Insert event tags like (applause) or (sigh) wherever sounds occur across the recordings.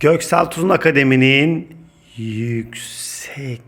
Göksel Tuzun Akademi'nin Yüksek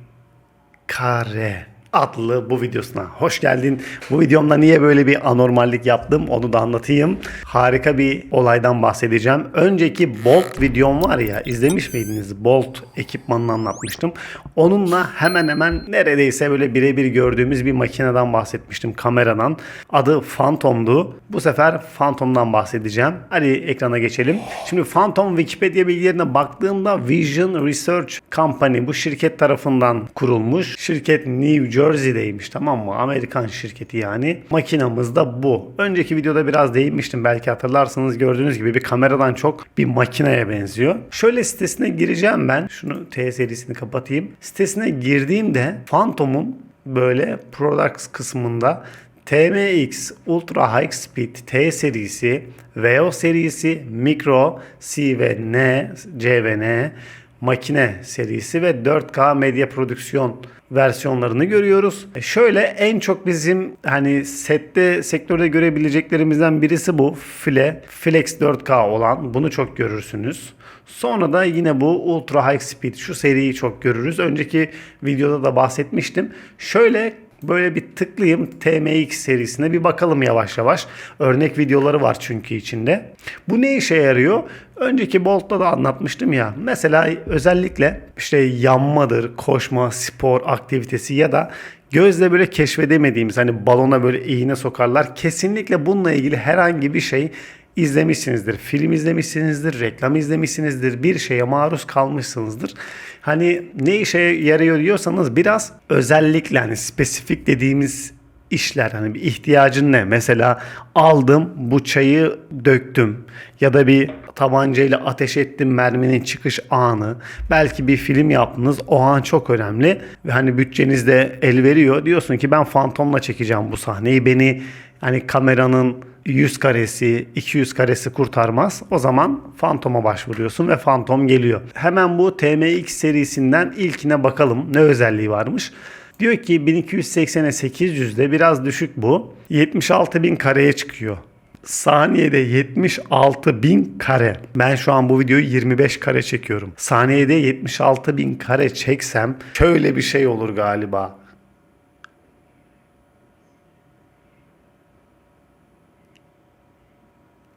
Kare adlı bu videosuna hoş geldin. Bu videomda niye böyle bir anormallik yaptım onu da anlatayım. Harika bir olaydan bahsedeceğim. Önceki Bolt videom var ya izlemiş miydiniz? Bolt ekipmanını anlatmıştım. Onunla hemen hemen neredeyse böyle birebir gördüğümüz bir makineden bahsetmiştim kameradan. Adı Phantom'du. Bu sefer Phantom'dan bahsedeceğim. Hadi ekrana geçelim. Şimdi Phantom Wikipedia bilgilerine baktığımda Vision Research Company bu şirket tarafından kurulmuş. Şirket New Jersey'deymiş tamam mı? Amerikan şirketi yani. Makinamız da bu. Önceki videoda biraz değinmiştim belki hatırlarsınız. Gördüğünüz gibi bir kameradan çok bir makineye benziyor. Şöyle sitesine gireceğim ben. Şunu T serisini kapatayım. Sitesine girdiğimde Phantom'un böyle products kısmında TMX Ultra High Speed T serisi, VO serisi, Micro, C ve N, C ve N, makine serisi ve 4K medya prodüksiyon versiyonlarını görüyoruz. E şöyle en çok bizim hani sette sektörde görebileceklerimizden birisi bu File Flex 4K olan bunu çok görürsünüz. Sonra da yine bu Ultra High Speed şu seriyi çok görürüz. Önceki videoda da bahsetmiştim. Şöyle Böyle bir tıklayayım TMX serisine bir bakalım yavaş yavaş. Örnek videoları var çünkü içinde. Bu ne işe yarıyor? Önceki Bolt'ta da anlatmıştım ya. Mesela özellikle işte yanmadır, koşma, spor aktivitesi ya da gözle böyle keşfedemediğimiz hani balona böyle iğne sokarlar. Kesinlikle bununla ilgili herhangi bir şey izlemişsinizdir. Film izlemişsinizdir, reklam izlemişsinizdir, bir şeye maruz kalmışsınızdır. Hani ne işe yarıyor diyorsanız biraz özellikle hani spesifik dediğimiz işler hani bir ihtiyacın ne? Mesela aldım bu çayı döktüm ya da bir tabancayla ateş ettim merminin çıkış anı. Belki bir film yaptınız o an çok önemli ve hani bütçeniz de el veriyor. Diyorsun ki ben fantomla çekeceğim bu sahneyi. Beni hani kameranın 100 karesi, 200 karesi kurtarmaz. O zaman Phantom'a başvuruyorsun ve Phantom geliyor. Hemen bu TMX serisinden ilkine bakalım ne özelliği varmış. Diyor ki 1280'e 800'de biraz düşük bu. 76 bin kareye çıkıyor. Saniyede 76 bin kare. Ben şu an bu videoyu 25 kare çekiyorum. Saniyede 76 bin kare çeksem şöyle bir şey olur galiba.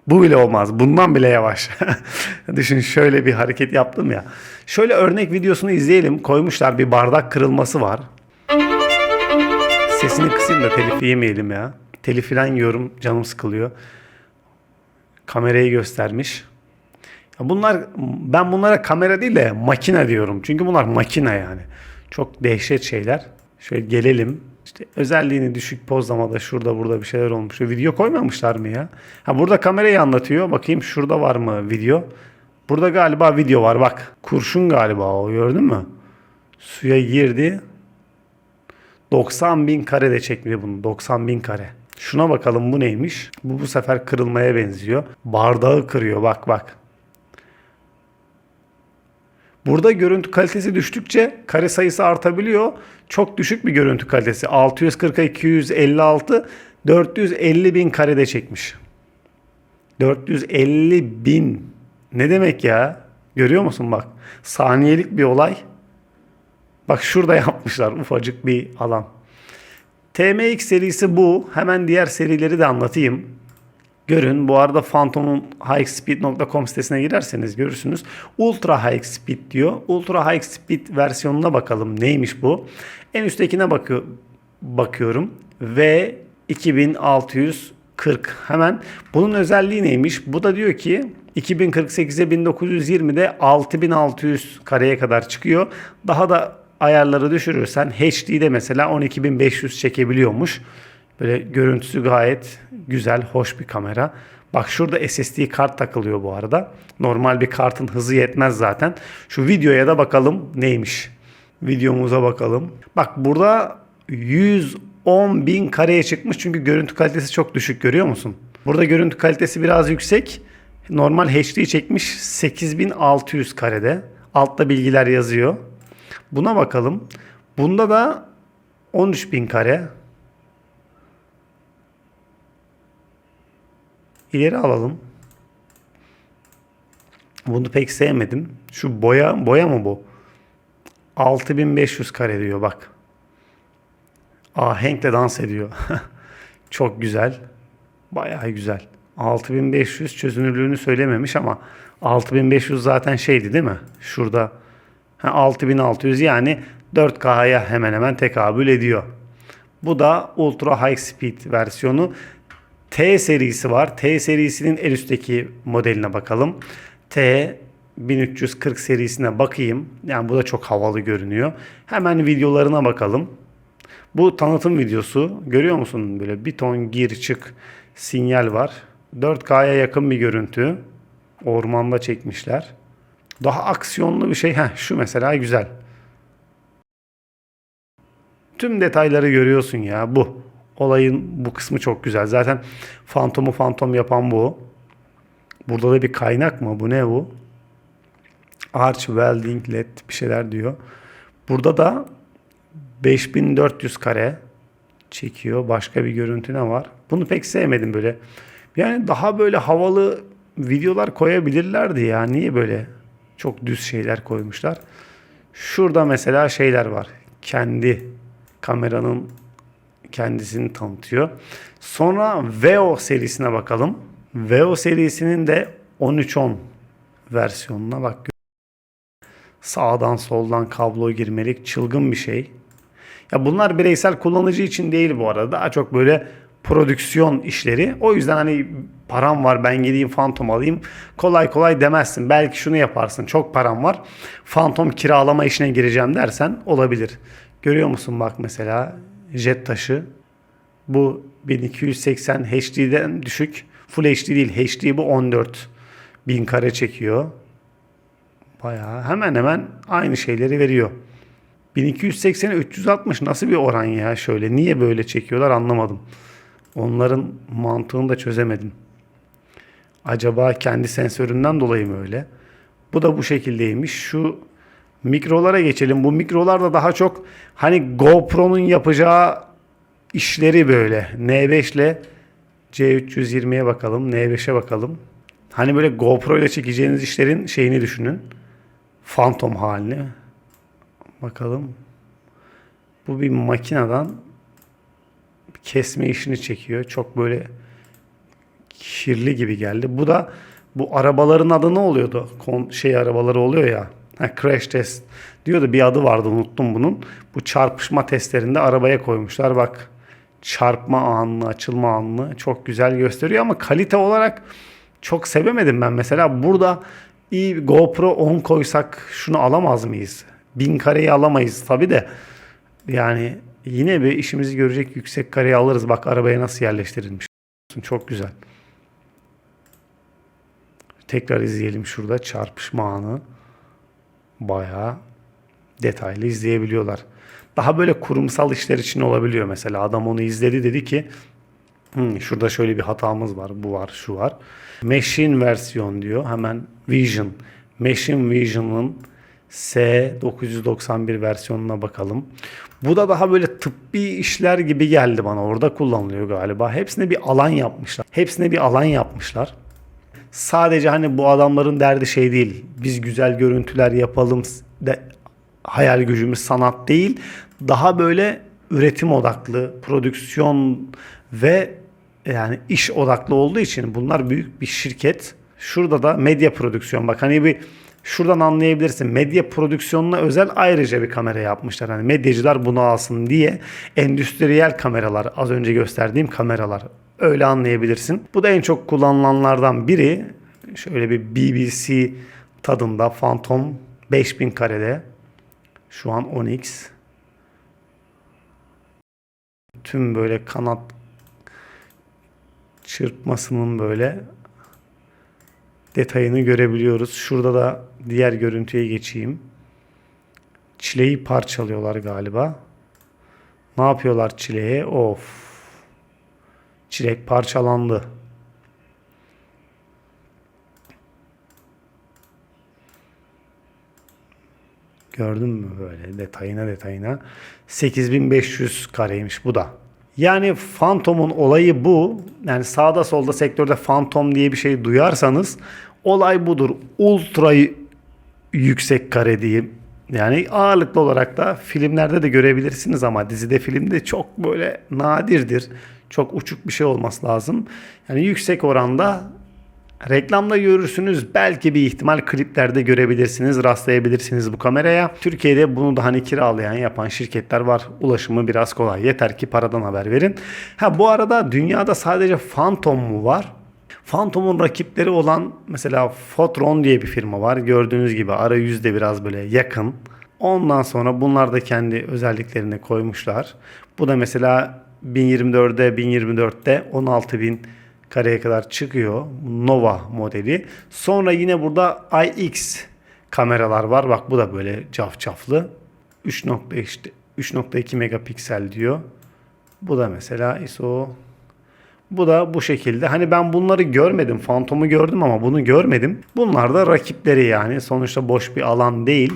Bu bile olmaz. Bundan bile yavaş. (laughs) Düşün şöyle bir hareket yaptım ya. Şöyle örnek videosunu izleyelim. Koymuşlar bir bardak kırılması var. Sesini kısayım da telif yemeyelim ya. Telif falan yiyorum. Canım sıkılıyor. Kamerayı göstermiş. Bunlar ben bunlara kamera değil de makine diyorum. Çünkü bunlar makine yani. Çok dehşet şeyler. Şöyle gelelim. İşte özelliğini düşük pozlamada şurada burada bir şeyler olmuş. Video koymamışlar mı ya? Ha burada kamerayı anlatıyor. Bakayım şurada var mı video? Burada galiba video var bak. Kurşun galiba o gördün mü? Suya girdi. 90 bin kare de çekmedi bunu. 90 bin kare. Şuna bakalım bu neymiş? Bu bu sefer kırılmaya benziyor. Bardağı kırıyor bak bak. Burada görüntü kalitesi düştükçe kare sayısı artabiliyor. Çok düşük bir görüntü kalitesi. 640'a 256 450 bin karede çekmiş. 450 bin. Ne demek ya? Görüyor musun bak. Saniyelik bir olay. Bak şurada (laughs) yapmışlar ufacık bir alan. TMX serisi bu. Hemen diğer serileri de anlatayım. Görün. Bu arada Phantom'un highspeed.com sitesine girerseniz görürsünüz. Ultra High Speed diyor. Ultra High Speed versiyonuna bakalım. Neymiş bu? En üsttekine bakı bakıyorum. Ve 2640. Hemen bunun özelliği neymiş? Bu da diyor ki 2048'e 1920'de 6600 kareye kadar çıkıyor. Daha da ayarları düşürürsen HD'de mesela 12500 çekebiliyormuş. Böyle görüntüsü gayet güzel, hoş bir kamera. Bak şurada SSD kart takılıyor bu arada. Normal bir kartın hızı yetmez zaten. Şu videoya da bakalım neymiş. Videomuza bakalım. Bak burada 110 bin kareye çıkmış çünkü görüntü kalitesi çok düşük görüyor musun? Burada görüntü kalitesi biraz yüksek. Normal HD çekmiş 8600 karede. Altta bilgiler yazıyor. Buna bakalım. Bunda da 13 bin kare. İleri alalım. Bunu pek sevmedim. Şu boya boya mı bu? 6500 kare diyor bak. Ahenkle dans ediyor. (laughs) Çok güzel. Bayağı güzel. 6500 çözünürlüğünü söylememiş ama 6500 zaten şeydi değil mi? Şurada ha, 6600 yani 4K'ya hemen hemen tekabül ediyor. Bu da Ultra High Speed versiyonu. T serisi var. T serisinin en üstteki modeline bakalım. T 1340 serisine bakayım. Yani bu da çok havalı görünüyor. Hemen videolarına bakalım. Bu tanıtım videosu. Görüyor musun? Böyle bir ton gir çık sinyal var. 4K'ya yakın bir görüntü. Ormanda çekmişler. Daha aksiyonlu bir şey. Heh, şu mesela güzel. Tüm detayları görüyorsun ya bu. Olayın bu kısmı çok güzel. Zaten fantomu fantom yapan bu. Burada da bir kaynak mı? Bu ne bu? Arch Welding LED bir şeyler diyor. Burada da 5400 kare çekiyor. Başka bir görüntü ne var? Bunu pek sevmedim böyle. Yani daha böyle havalı videolar koyabilirlerdi ya. Niye böyle çok düz şeyler koymuşlar? Şurada mesela şeyler var. Kendi kameranın kendisini tanıtıyor. Sonra Veo serisine bakalım. Veo serisinin de 1310 versiyonuna bak. Sağdan soldan kablo girmelik çılgın bir şey. Ya bunlar bireysel kullanıcı için değil bu arada. Daha çok böyle prodüksiyon işleri. O yüzden hani param var ben gideyim Phantom alayım. Kolay kolay demezsin. Belki şunu yaparsın. Çok param var. Phantom kiralama işine gireceğim dersen olabilir. Görüyor musun bak mesela jet taşı. Bu 1280 HD'den düşük. Full HD değil. HD bu 14 bin kare çekiyor. Bayağı hemen hemen aynı şeyleri veriyor. 1280'e 360 nasıl bir oran ya şöyle. Niye böyle çekiyorlar anlamadım. Onların mantığını da çözemedim. Acaba kendi sensöründen dolayı mı öyle? Bu da bu şekildeymiş. Şu mikrolara geçelim. Bu mikrolar da daha çok hani GoPro'nun yapacağı işleri böyle. N5 ile C320'ye bakalım. N5'e bakalım. Hani böyle GoPro ile çekeceğiniz işlerin şeyini düşünün. Phantom halini. Bakalım. Bu bir makineden kesme işini çekiyor. Çok böyle kirli gibi geldi. Bu da bu arabaların adı ne oluyordu? Kon, şey arabaları oluyor ya. Ha, crash test diyordu. Bir adı vardı unuttum bunun. Bu çarpışma testlerinde arabaya koymuşlar. Bak çarpma anını, açılma anını çok güzel gösteriyor ama kalite olarak çok sevemedim ben. Mesela burada iyi GoPro 10 koysak şunu alamaz mıyız? Bin kareyi alamayız tabi de. Yani yine bir işimizi görecek yüksek kareyi alırız. Bak arabaya nasıl yerleştirilmiş. Çok güzel. Tekrar izleyelim şurada çarpışma anı. Bayağı detaylı izleyebiliyorlar. Daha böyle kurumsal işler için olabiliyor mesela. Adam onu izledi dedi ki hmm, şurada şöyle bir hatamız var. Bu var, şu var. Machine versiyon diyor. Hemen Vision. Machine Vision'ın S991 versiyonuna bakalım. Bu da daha böyle tıbbi işler gibi geldi bana. Orada kullanılıyor galiba. Hepsine bir alan yapmışlar. Hepsine bir alan yapmışlar. Sadece hani bu adamların derdi şey değil. Biz güzel görüntüler yapalım de hayal gücümüz sanat değil. Daha böyle üretim odaklı, prodüksiyon ve yani iş odaklı olduğu için bunlar büyük bir şirket. Şurada da medya prodüksiyon. Bak hani bir şuradan anlayabilirsin. Medya prodüksiyonuna özel ayrıca bir kamera yapmışlar. Hani medyacılar bunu alsın diye endüstriyel kameralar az önce gösterdiğim kameralar öyle anlayabilirsin. Bu da en çok kullanılanlardan biri. Şöyle bir BBC tadında Phantom 5000 karede. Şu an 10x. Tüm böyle kanat çırpmasının böyle detayını görebiliyoruz. Şurada da diğer görüntüye geçeyim. Çileği parçalıyorlar galiba. Ne yapıyorlar çileğe? Of. Çilek parçalandı. Gördün mü böyle detayına detayına. 8500 kareymiş bu da. Yani Phantom'un olayı bu. Yani sağda solda sektörde Phantom diye bir şey duyarsanız olay budur. Ultra yüksek kare diyeyim. Yani ağırlıklı olarak da filmlerde de görebilirsiniz ama dizide filmde çok böyle nadirdir. Çok uçuk bir şey olması lazım. Yani yüksek oranda Reklamda görürsünüz belki bir ihtimal kliplerde görebilirsiniz rastlayabilirsiniz bu kameraya. Türkiye'de bunu da hani kiralayan yapan şirketler var. Ulaşımı biraz kolay. Yeter ki paradan haber verin. Ha bu arada dünyada sadece Phantom mu var? Phantom'un rakipleri olan mesela Fotron diye bir firma var. Gördüğünüz gibi arayüzde biraz böyle yakın. Ondan sonra bunlar da kendi özelliklerini koymuşlar. Bu da mesela 1024'de 1024'te 16000 kareye kadar çıkıyor. Nova modeli. Sonra yine burada IX kameralar var. Bak bu da böyle cafcaflı. 3.2 3.2 megapiksel diyor. Bu da mesela ISO bu da bu şekilde. Hani ben bunları görmedim. Phantom'u gördüm ama bunu görmedim. Bunlar da rakipleri yani. Sonuçta boş bir alan değil.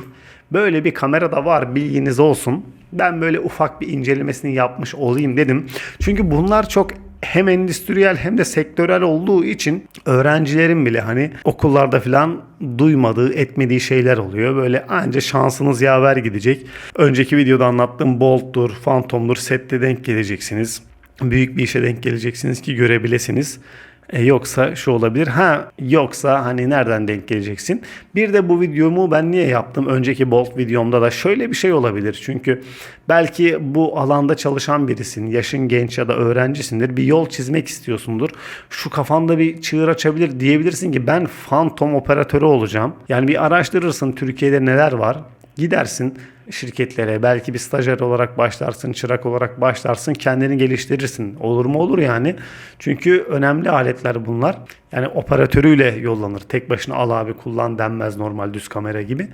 Böyle bir kamera da var bilginiz olsun. Ben böyle ufak bir incelemesini yapmış olayım dedim. Çünkü bunlar çok hem endüstriyel hem de sektörel olduğu için öğrencilerin bile hani okullarda falan duymadığı, etmediği şeyler oluyor. Böyle anca şansınız yaver gidecek. Önceki videoda anlattığım Bolt'tur, Phantom'dur sette denk geleceksiniz büyük bir işe denk geleceksiniz ki görebilesiniz. E, yoksa şu olabilir. Ha yoksa hani nereden denk geleceksin? Bir de bu videomu ben niye yaptım? Önceki Bolt videomda da şöyle bir şey olabilir. Çünkü belki bu alanda çalışan birisin. Yaşın genç ya da öğrencisindir. Bir yol çizmek istiyorsundur. Şu kafanda bir çığır açabilir diyebilirsin ki ben Phantom operatörü olacağım. Yani bir araştırırsın Türkiye'de neler var. Gidersin şirketlere belki bir stajyer olarak başlarsın, çırak olarak başlarsın, kendini geliştirirsin. Olur mu olur yani. Çünkü önemli aletler bunlar. Yani operatörüyle yollanır. Tek başına al abi kullan denmez normal düz kamera gibi.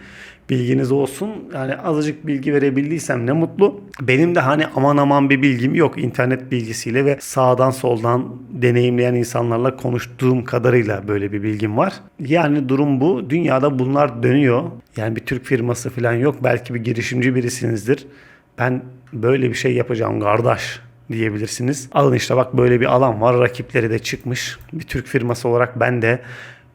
Bilginiz olsun. Yani azıcık bilgi verebildiysem ne mutlu. Benim de hani aman aman bir bilgim yok. İnternet bilgisiyle ve sağdan soldan deneyimleyen insanlarla konuştuğum kadarıyla böyle bir bilgim var. Yani durum bu. Dünyada bunlar dönüyor. Yani bir Türk firması falan yok. Belki bir girişimci birisinizdir. Ben böyle bir şey yapacağım kardeş diyebilirsiniz. Alın işte bak böyle bir alan var. Rakipleri de çıkmış. Bir Türk firması olarak ben de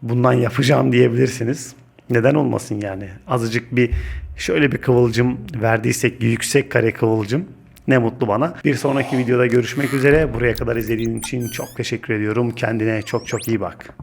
bundan yapacağım diyebilirsiniz. Neden olmasın yani? Azıcık bir şöyle bir kıvılcım verdiysek yüksek kare kıvılcım ne mutlu bana. Bir sonraki videoda görüşmek üzere. Buraya kadar izlediğin için çok teşekkür ediyorum. Kendine çok çok iyi bak.